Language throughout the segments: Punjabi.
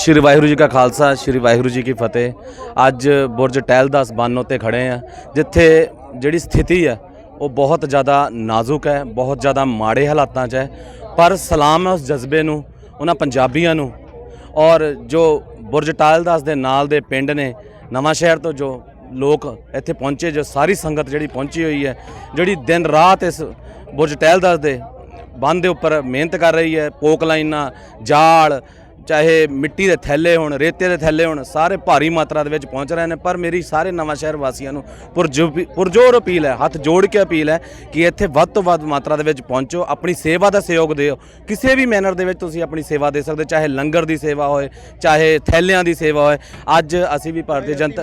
ਸ਼੍ਰੀ ਵਾਹਿਗੁਰੂ ਜੀ ਕਾ ਖਾਲਸਾ, ਸ਼੍ਰੀ ਵਾਹਿਗੁਰੂ ਜੀ ਕੀ ਫਤਿਹ। ਅੱਜ ਬੁਰਜ ਟਹਿਲਦਾਸ ਬੰਨ ਉੱਤੇ ਖੜੇ ਆ, ਜਿੱਥੇ ਜਿਹੜੀ ਸਥਿਤੀ ਹੈ ਉਹ ਬਹੁਤ ਜ਼ਿਆਦਾ ਨਾਜ਼ੁਕ ਹੈ, ਬਹੁਤ ਜ਼ਿਆਦਾ ਮਾੜੇ ਹਾਲਾਤਾਂ 'ਚ ਹੈ। ਪਰ ਸਲਾਮ ਹੈ ਉਸ ਜਜ਼ਬੇ ਨੂੰ, ਉਹਨਾਂ ਪੰਜਾਬੀਆਂ ਨੂੰ। ਔਰ ਜੋ ਬੁਰਜ ਟਹਿਲਦਾਸ ਦੇ ਨਾਲ ਦੇ ਪਿੰਡ ਨੇ, ਨਵਾਂ ਸ਼ਹਿਰ ਤੋਂ ਜੋ ਲੋਕ ਇੱਥੇ ਪਹੁੰਚੇ, ਜੋ ਸਾਰੀ ਸੰਗਤ ਜਿਹੜੀ ਪਹੁੰਚੀ ਹੋਈ ਹੈ, ਜਿਹੜੀ ਦਿਨ ਰਾਤ ਇਸ ਬੁਰਜ ਟਹਿਲਦਾਸ ਦੇ ਬੰਨ ਦੇ ਉੱਪਰ ਮਿਹਨਤ ਕਰ ਰਹੀ ਹੈ ਪੋਕ ਲਾਈਨਾਂ ਜਾਲ ਚਾਹੇ ਮਿੱਟੀ ਦੇ ਥੈਲੇ ਹੋਣ ਰੇਤੇ ਦੇ ਥੈਲੇ ਹੋਣ ਸਾਰੇ ਭਾਰੀ ਮਾਤਰਾ ਦੇ ਵਿੱਚ ਪਹੁੰਚ ਰਹੇ ਨੇ ਪਰ ਮੇਰੀ ਸਾਰੇ ਨਵਾਂ ਸ਼ਹਿਰ ਵਾਸੀਆਂ ਨੂੰ ਪੁਰਜੋ- ਪੁਰਜੋਰ ਅਪੀਲ ਹੈ ਹੱਥ ਜੋੜ ਕੇ ਅਪੀਲ ਹੈ ਕਿ ਇੱਥੇ ਵੱਧ ਤੋਂ ਵੱਧ ਮਾਤਰਾ ਦੇ ਵਿੱਚ ਪਹੁੰਚੋ ਆਪਣੀ ਸੇਵਾ ਦਾ ਸਹਿਯੋਗ ਦਿਓ। ਕਿਸੇ ਵੀ ਮੈਨਰ ਦੇ ਵਿੱਚ ਤੁਸੀਂ ਆਪਣੀ ਸੇਵਾ ਦੇ ਸਕਦੇ ਚਾਹੇ ਲੰਗਰ ਦੀ ਸੇਵਾ ਹੋਏ ਚਾਹੇ ਥੈਲਿਆਂ ਦੀ ਸੇਵਾ ਹੋਏ ਅੱਜ ਅਸੀਂ ਵੀ ਭਾਰਤੀ ਜਨਤਾ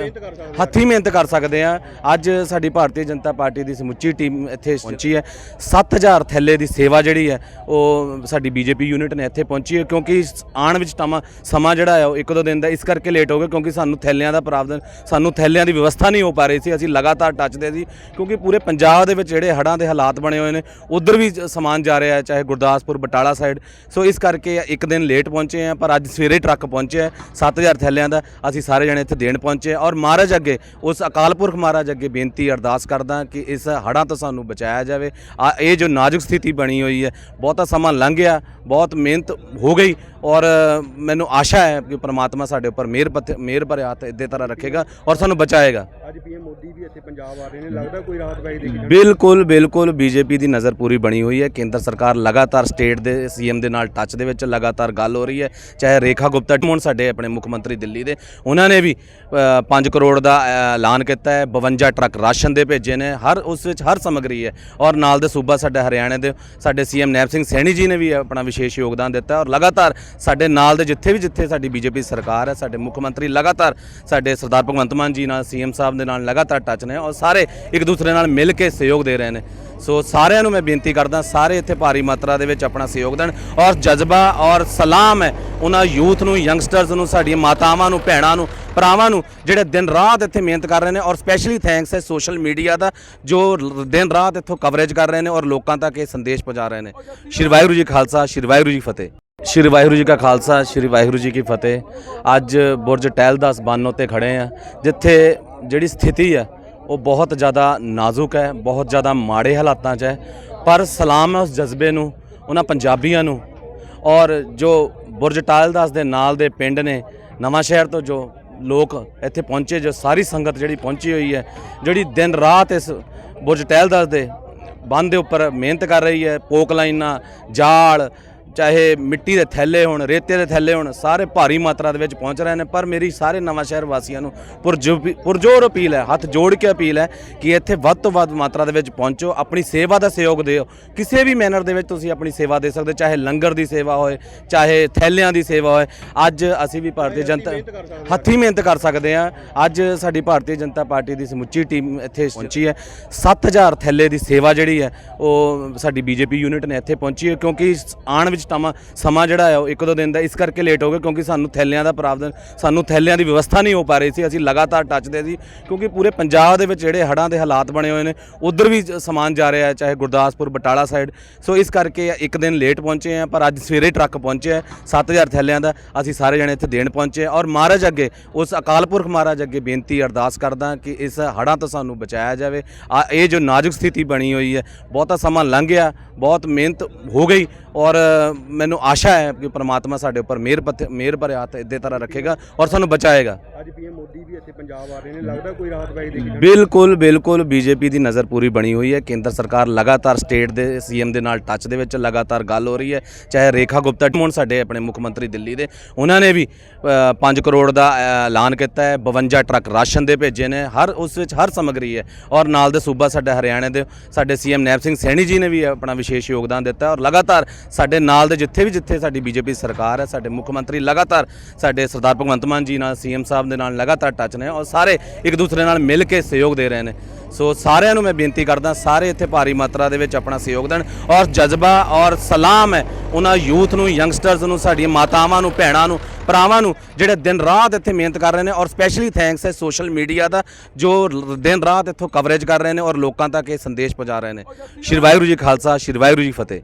ਹੱਥੀਂ ਮਿਹਨਤ ਕਰ ਸਕਦੇ ਹਾਂ। ਅੱਜ ਸਾਡੀ ਭਾਰਤੀ ਜਨਤਾ ਪਾਰਟੀ ਦੀ ਸਮੁੱਚੀ ਟੀਮ ਇੱਥੇ ਪਹੁੰਚੀ ਹੈ। 7000 ਥੈਲੇ ਦੀ ਸੇਵਾ ਜਿਹੜੀ ਹੈ ਉਹ ਸਾਡੀ ਬੀਜੇਪੀ ਯੂਨਿਟ ਨੇ ਇੱਥੇ ਪਹੁੰਚੀ ਹੈ ਕਿਉਂਕਿ ਆਉਣ ਵਿੱਚ ਟਮਾ ਸਮਾਂ ਜਿਹੜਾ ਆ ਉਹ ਇੱਕ ਦੋ ਦਿਨ ਦਾ ਇਸ ਕਰਕੇ ਲੇਟ ਹੋ ਗਿਆ ਕਿਉਂਕਿ ਸਾਨੂੰ ਥੈਲਿਆਂ ਦਾ ਪ੍ਰਾਵਧਨ ਸਾਨੂੰ ਥੈਲਿਆਂ ਦੀ ਵਿਵਸਥਾ ਨਹੀਂ ਹੋ ਪਾ ਰਹੀ ਸੀ। ਅਸੀਂ ਲਗਾਤਾਰ ਟੱਚਦੇ ਸੀ ਕਿਉਂਕਿ ਪੂਰੇ ਪੰਜਾਬ ਦੇ ਵਿੱਚ ਜਿਹੜੇ ਹੜ੍ਹਾਂ ਦੇ ਹਾਲਾਤ ਬਣੇ ਹੋਏ ਨੇ, ਉਧਰ ਵੀ ਸਮਾਨ ਜਾ ਰਿਹਾ ਹੈ, ਚਾਹੇ ਗੁਰਦਾਸਪੁਰ, ਬਟਾਲਾ ਸਾਈਡ ਸੋ ਇਸ ਕਰਕੇ ਇੱਕ ਦਿਨ ਲੇਟ ਪਹੁੰਚੇ ਆ ਪਰ ਅੱਜ ਸਵੇਰੇ ਟਰੱਕ ਪਹੁੰਚਿਆ ਹੈ 7000 ਥੈਲਿਆਂ ਦਾ। ਅਸੀਂ ਸਾਰੇ ਜਣੇ ਇੱਥੇ ਦੇਣ ਪਹੁੰਚੇ ਔਰ ਮਹਾਰਾਜ ਅੱਗੇ, ਉਸ ਅਕਾਲ ਪੁਰਖ ਮਹਾਰਾਜ ਅੱਗੇ ਬੇਨਤੀ ਅਰਦਾਸ ਕਰਦਾ ਕਿ ਇਸ ਹੜ੍ਹਾਂ ਤੋਂ ਸਾਨੂੰ ਬਚਾਇਆ ਜਾਵੇ। ਆ, ਇਹ ਜੋ ਨਾਜ਼ੁਕ ਸਥਿਤੀ ਬਣੀ ਹੋਈ ਹੈ, ਬਹੁਤਾ ਸਮਾਂ ਲੰਘ ਗਿਆ, ਬਹੁਤ ਮਿਹਨਤ ਹੋ ਗਈ। ਔਰ ਮੈਨੂੰ ਆਸ਼ਾ ਹੈ ਕਿ ਪ੍ਰਮਾਤਮਾ ਸਾਡੇ ਉੱਪਰ ਮਿਹਰ ਮਿਹਰ ਭਰੇ ਹੱਥ ਇਦੇ ਤਰ੍ਹਾਂ ਰੱਖੇਗਾ ਔਰ ਸਾਨੂੰ ਬਚਾਏਗਾ। ਅੱਜ ਪੀਐਮ ਮੋਦੀ ਵੀ ਇੱਥੇ ਪੰਜਾਬ ਆ ਰਹੇ ਨੇ ਲੱਗਦਾ ਕੋਈ ਰਾਹਤ ਪਈ ਦੇ ਬਿਲਕੁਲ ਬਿਲਕੁਲ ਬੀਜੇਪੀ ਦੀ ਨਜ਼ਰ ਪੂਰੀ ਬਣੀ ਹੋਈ ਹੈ। ਕੇਂਦਰ ਸਰਕਾਰ ਲਗਾਤਾਰ ਸਟੇਟ ਦੇ ਸੀਐਮ ਦੇ ਨਾਲ ਟੱਚ ਦੇ ਵਿੱਚ ਲਗਾਤਾਰ ਗੱਲ ਹੋ ਰਹੀ ਹੈ। ਚਾਹੇ ਰੇਖਾ ਗੁਪਤਾ ਹੁਣ ਸਾਡੇ ਆਪਣੇ ਮੁੱਖ ਮੰਤਰੀ ਦਿੱਲੀ ਦੇ ਉਹਨਾਂ ਨੇ ਵੀ 5 ਕਰੋੜ ਦਾ ਐਲਾਨ ਕੀਤਾ ਹੈ। 52 ਟਰੱਕ ਰਾਸ਼ਨ ਦੇ ਭੇਜੇ ਨੇ। ਹਰ ਉਸ ਵਿੱਚ ਹਰ ਸਮੱਗਰੀ ਹੈ। ਔਰ ਨਾਲ ਦੇ ਸੂਬਾ ਸਾਡਾ ਹਰਿਆਣੇ ਦੇ ਸਾਡੇ ਸੀਐਮ ਨੈਬ ਸਿੰਘ ਸੈਣੀ ਜੀ ਨੇ ਵੀ ਆਪਣਾ ਵਿਸ਼ੇਸ਼ ਯੋਗਦਾਨ ਦਿੱਤਾ ਔਰ ਲਗਾਤਾਰ ਸਾਡੇ ਨਾਲ ਦੇ ਜਿੱਥੇ ਵੀ ਜਿੱਥੇ ਸਾਡੀ ਬੀਜੇਪੀ ਸਰਕਾਰ ਹੈ, ਸਾਡੇ ਮੁੱਖ ਮੰਤਰੀ ਲਗਾਤਾਰ ਸਾਡੇ ਸਰਦਾਰ ਭਗਵੰਤ ਮਾਨ ਜੀ ਨਾਲ, ਸੀਐਮ ਸਾਹਿਬ ਦੇ ਨਾਲ ਲਗਾਤਾਰ ਟੱਚ ਨੇ ਔਰ ਸਾਰੇ ਇੱਕ ਦੂਸਰੇ ਨਾਲ ਮਿਲ ਕੇ ਸਹਿਯੋਗ ਦੇ ਰਹੇ ਨੇ। ਸੋ ਸਾਰਿਆਂ ਨੂੰ ਮੈਂ ਬੇਨਤੀ ਕਰਦਾ, ਸਾਰੇ ਇੱਥੇ ਭਾਰੀ ਮਾਤਰਾ ਦੇ ਵਿੱਚ ਆਪਣਾ ਸਹਿਯੋਗ ਦੇਣ ਔਰ ਜਜ਼ਬਾ ਔਰ ਸਲਾਮ ਹੈ ਉਹਨਾਂ ਯੂਥ ਨੂੰ ਯੰਗਸਟਰਸ ਨੂੰ, ਸਾਡੀਆਂ ਮਾਤਾਵਾਂ ਨੂੰ, ਭੈਣਾਂ ਨੂੰ, ਭਰਾਵਾਂ ਨੂੰ, ਜਿਹੜੇ ਦਿਨ ਰਾਤ ਇੱਥੇ ਮਿਹਨਤ ਕਰ ਰਹੇ ਨੇ ਔਰ ਸਪੈਸ਼ਲੀ ਥੈਂਕਸ ਹੈ ਸੋਸ਼ਲ ਮੀਡੀਆ ਦਾ, ਜੋ ਦਿਨ ਰਾਤ ਇੱਥੋਂ ਕਵਰੇਜ ਕਰ ਰਹੇ ਨੇ ਔਰ ਲੋਕਾਂ ਤੱਕ ਇਹ ਸੰਦੇਸ਼ ਪਹੁੰਚਾ ਰਹੇ ਨੇ। ਸ਼੍ਰੀ ਵਾਹਿਗੁਰੂ ਜੀ ਖਾਲਸਾ, ਸ਼੍ਰੀ ਵਾਹਿਗੁਰੂ ਜੀ ਫਤਿਹ। ਸ਼੍ਰੀ ਵਾਹਿਗੁਰੂ ਜੀ ਕਾ ਖਾਲਸਾ, ਸ਼੍ਰੀ ਵਾਹਿਗੁਰੂ ਜੀ ਕੀ ਫਤਿਹ। ਅੱਜ ਬੁਰਜ ਟਹਿਲਦਾਸ ਬੰਨ ਉੱਤੇ ਖੜੇ ਆ ਜਿੱਥੇ ਜਿਹੜੀ ਸਥਿਤੀ ਹੈ, ਉਹ ਬਹੁਤ ਜ਼ਿਆਦਾ ਨਾਜ਼ੁਕ ਹੈ, ਬਹੁਤ ਜ਼ਿਆਦਾ ਮਾੜੇ ਹਾਲਾਤਾਂ 'ਚ ਹੈ। ਪਰ ਸਲਾਮ ਹੈ ਉਸ ਜਜ਼ਬੇ ਨੂੰ, ਉਹਨਾਂ ਪੰਜਾਬੀਆਂ ਨੂੰ। ਔਰ ਜੋ ਬੁਰਜ ਟਹਿਲਦਾਸ ਦੇ ਨਾਲ ਦੇ ਪਿੰਡ ਨੇ, ਨਵਾਂ ਸ਼ਹਿਰ ਤੋਂ ਜੋ ਲੋਕ ਇੱਥੇ ਪਹੁੰਚੇ, ਜੋ ਸਾਰੀ ਸੰਗਤ ਜਿਹੜੀ ਪਹੁੰਚੀ ਹੋਈ ਹੈ, ਜਿਹੜੀ ਦਿਨ ਰਾਤ ਇਸ ਬੁਰਜ ਟਹਿਲਦਾਸ ਦੇ ਬੰਨ ਦੇ ਉੱਪਰ ਮਿਹਨਤ ਕਰ ਰਹੀ ਹੈ ਪੋਕ ਲਾਈਨਾਂ ਜਾਲ ਚਾਹੇ ਮਿੱਟੀ ਦੇ ਥੈਲੇ ਹੋਣ ਰੇਤੇ ਦੇ ਥੈਲੇ ਹੋਣ ਸਾਰੇ ਭਾਰੀ ਮਾਤਰਾ ਦੇ ਵਿੱਚ ਪਹੁੰਚ ਰਹੇ ਨੇ ਪਰ ਮੇਰੀ ਸਾਰੇ ਨਵਾਂ ਸ਼ਹਿਰ ਵਾਸੀਆਂ ਨੂੰ ਪੁਰਜੋ- ਪੁਰਜੋਰ ਅਪੀਲ ਹੈ ਹੱਥ ਜੋੜ ਕੇ ਅਪੀਲ ਹੈ ਕਿ ਇੱਥੇ ਵੱਧ ਤੋਂ ਵੱਧ ਮਾਤਰਾ ਦੇ ਵਿੱਚ ਪਹੁੰਚੋ ਆਪਣੀ ਸੇਵਾ ਦਾ ਸਹਿਯੋਗ ਦਿਓ। ਕਿਸੇ ਵੀ ਮੈਨਰ ਦੇ ਵਿੱਚ ਤੁਸੀਂ ਆਪਣੀ ਸੇਵਾ ਦੇ ਸਕਦੇ ਚਾਹੇ ਲੰਗਰ ਦੀ ਸੇਵਾ ਹੋਏ ਚਾਹੇ ਥੈਲਿਆਂ ਦੀ ਸੇਵਾ ਹੋਏ। ਅੱਜ ਅਸੀਂ ਵੀ ਭਾਰਤੀ ਜਨਤਾ ਹੱਥੀਂ ਮਿਹਨਤ ਕਰ ਸਕਦੇ ਹਾਂ। ਅੱਜ ਸਾਡੀ ਭਾਰਤੀ ਜਨਤਾ ਪਾਰਟੀ ਦੀ ਸਮੁੱਚੀ ਟੀਮ ਇੱਥੇ ਪਹੁੰਚੀ। ਹੈ 7000 ਥੈਲੇ ਦੀ ਸੇਵਾ ਜਿਹੜੀ ਹੈ ਉਹ ਸਾਡੀ ਬੀਜੇਪੀ ਯੂਨਿਟ ਨੇ ਇੱਥੇ ਪਹੁੰਚੀ ਹੈ ਕਿਉਂਕਿ ਆਉਣ ਵਿੱਚ ਸਮਾਂ ਸਮਾਂ ਜਿਹੜਾ ਹੈ ਉਹ ਇੱਕ ਦੋ ਦਿਨ ਦਾ ਇਸ ਕਰਕੇ ਲੇਟ ਹੋ ਗਿਆ ਕਿਉਂਕਿ ਸਾਨੂੰ ਥੈਲਿਆਂ ਦਾ ਪ੍ਰਾਵਧਨ ਸਾਨੂੰ ਥੈਲਿਆਂ ਦੀ ਵਿਵਸਥਾ ਨਹੀਂ ਹੋ ਪਾ ਰਹੀ ਸੀ, ਅਸੀਂ ਲਗਾਤਾਰ ਟੱਚਦੇ ਸੀ ਕਿਉਂਕਿ ਪੂਰੇ ਪੰਜਾਬ ਦੇ ਵਿੱਚ ਜਿਹੜੇ ਹੜ੍ਹਾਂ ਦੇ ਹਾਲਾਤ ਬਣੇ ਹੋਏ ਨੇ, ਉਧਰ ਵੀ ਸਮਾਨ ਜਾ ਰਿਹਾ ਹੈ, ਚਾਹੇ ਗੁਰਦਾਸਪੁਰ, ਬਟਾਲਾ ਸਾਈਡ ਸੋ ਇਸ ਕਰਕੇ ਇੱਕ ਦਿਨ ਲੇਟ ਪਹੁੰਚੇ ਆ ਪਰ ਅੱਜ ਸਵੇਰੇ ਟਰੱਕ ਪਹੁੰਚਿਆ ਹੈ 7000 ਥੈਲਿਆਂ ਦਾ, ਅਸੀਂ ਸਾਰੇ ਜਣੇ ਇੱਥੇ ਦੇਣ ਪਹੁੰਚੇ ਔਰ ਮਹਾਰਾਜ ਅੱਗੇ, ਉਸ ਅਕਾਲ ਪੁਰਖ ਮਹਾਰਾਜ ਅੱਗੇ ਬੇਨਤੀ ਅਰਦਾਸ ਕਰਦਾ ਕਿ ਇਸ ਹੜ੍ਹਾਂ ਤੋਂ ਸਾਨੂੰ ਬਚਾਇਆ ਜਾਵੇ। ਆ, ਇਹ ਜੋ ਨਾਜ਼ੁਕ ਸਥਿਤੀ ਬਣੀ ਹੋਈ ਹੈ, ਬਹੁਤਾ ਸਮਾਂ ਲੰਘ ਗਿਆ, ਬਹੁਤ ਮਿਹਨਤ ਹੋ ਗਈ ਔਰ ਮੈਨੂੰ ਆਸ਼ਾ ਹੈ ਕਿ ਪ੍ਰਮਾਤਮਾ ਸਾਡੇ ਉੱਪਰ ਮਿਹਰ ਮਿਹਰ ਭਰੇ ਹੱਥ ਇਦੇ ਤਰ੍ਹਾਂ ਰੱਖੇਗਾ ਔਰ ਸਾਨੂੰ ਬਚਾਏਗਾ। ਅੱਜ ਪੀਐਮ ਮੋਦੀ ਵੀ ਇੱਥੇ ਪੰਜਾਬ ਆ ਰਹੇ ਨੇ ਲੱਗਦਾ ਕੋਈ ਰਾਹਤ ਪਈ ਦੇ ਬਿਲਕੁਲ ਬਿਲਕੁਲ ਬੀਜੇਪੀ ਦੀ ਨਜ਼ਰ ਪੂਰੀ ਬਣੀ ਹੋਈ ਹੈ। ਕੇਂਦਰ ਸਰਕਾਰ ਲਗਾਤਾਰ ਸਟੇਟ ਦੇ ਸੀਐਮ ਦੇ ਨਾਲ ਟੱਚ ਦੇ ਵਿੱਚ ਲਗਾਤਾਰ ਗੱਲ ਹੋ ਰਹੀ ਹੈ। ਚਾਹੇ ਰੇਖਾ ਗੁਪਤਾ ਹੁਣ ਸਾਡੇ ਆਪਣੇ ਮੁੱਖ ਮੰਤਰੀ ਦਿੱਲੀ ਦੇ ਉਹਨਾਂ ਨੇ ਵੀ 5 ਕਰੋੜ ਦਾ ਐਲਾਨ ਕੀਤਾ ਹੈ। 52 ਟਰੱਕ ਰਾਸ਼ਨ ਦੇ ਭੇਜੇ ਨੇ। ਹਰ ਉਸ ਵਿੱਚ ਹਰ ਸਮੱਗਰੀ ਹੈ। ਔਰ ਨਾਲ ਦੇ ਸੂਬਾ ਸਾਡਾ ਹਰਿਆਣੇ ਦੇ ਸਾਡੇ ਸੀਐਮ ਨੈਬ ਸਿੰਘ ਸੈਣੀ ਜੀ ਨੇ ਵੀ ਆਪਣਾ ਵਿਸ਼ੇਸ਼ ਯੋਗਦਾਨ ਦਿੱਤਾ ਔਰ ਲਗਾਤਾਰ ਸਾਡੇ ਨਾਲ ਦੇ ਜਿੱਥੇ ਵੀ ਜਿੱਥੇ ਸਾਡੀ ਬੀਜੇਪੀ ਸਰਕਾਰ ਹੈ, ਸਾਡੇ ਮੁੱਖ ਮੰਤਰੀ ਲਗਾਤਾਰ ਸਾਡੇ ਸਰਦਾਰ ਭਗਵੰਤ ਮਾਨ ਜੀ ਨਾਲ, ਸੀਐਮ ਸਾਹਿਬ ਦੇ ਨਾਲ ਲਗਾਤਾਰ ਟੱਚ ਨੇ ਔਰ ਸਾਰੇ ਇੱਕ ਦੂਸਰੇ ਨਾਲ ਮਿਲ ਕੇ ਸਹਿਯੋਗ ਦੇ ਰਹੇ ਨੇ। ਸੋ ਸਾਰਿਆਂ ਨੂੰ ਮੈਂ ਬੇਨਤੀ ਕਰਦਾ, ਸਾਰੇ ਇੱਥੇ ਭਾਰੀ ਮਾਤਰਾ ਦੇ ਵਿੱਚ ਆਪਣਾ ਸਹਿਯੋਗ ਦੇਣ ਔਰ ਜਜ਼ਬਾ ਔਰ ਸਲਾਮ ਹੈ ਉਹਨਾਂ ਯੂਥ ਨੂੰ ਯੰਗਸਟਰਸ ਨੂੰ, ਸਾਡੀਆਂ ਮਾਤਾਵਾਂ ਨੂੰ, ਭੈਣਾਂ ਨੂੰ, ਭਰਾਵਾਂ ਨੂੰ, ਜਿਹੜੇ ਦਿਨ ਰਾਤ ਇੱਥੇ ਮਿਹਨਤ ਕਰ ਰਹੇ ਨੇ ਔਰ ਸਪੈਸ਼ਲੀ ਥੈਂਕਸ ਹੈ ਸੋਸ਼ਲ ਮੀਡੀਆ ਦਾ, ਜੋ ਦਿਨ ਰਾਤ ਇੱਥੋਂ ਕਵਰੇਜ ਕਰ ਰਹੇ ਨੇ ਔਰ ਲੋਕਾਂ ਤੱਕ ਇਹ ਸੰਦੇਸ਼ ਪਹੁੰਚਾ ਰਹੇ ਨੇ। ਸ਼੍ਰੀ ਵਾਹਿਗੁਰੂ ਜੀ ਖਾਲਸਾ, ਸ਼੍ਰੀ ਵਾਹਿਗੁਰੂ ਜੀ ਫਤਿਹ।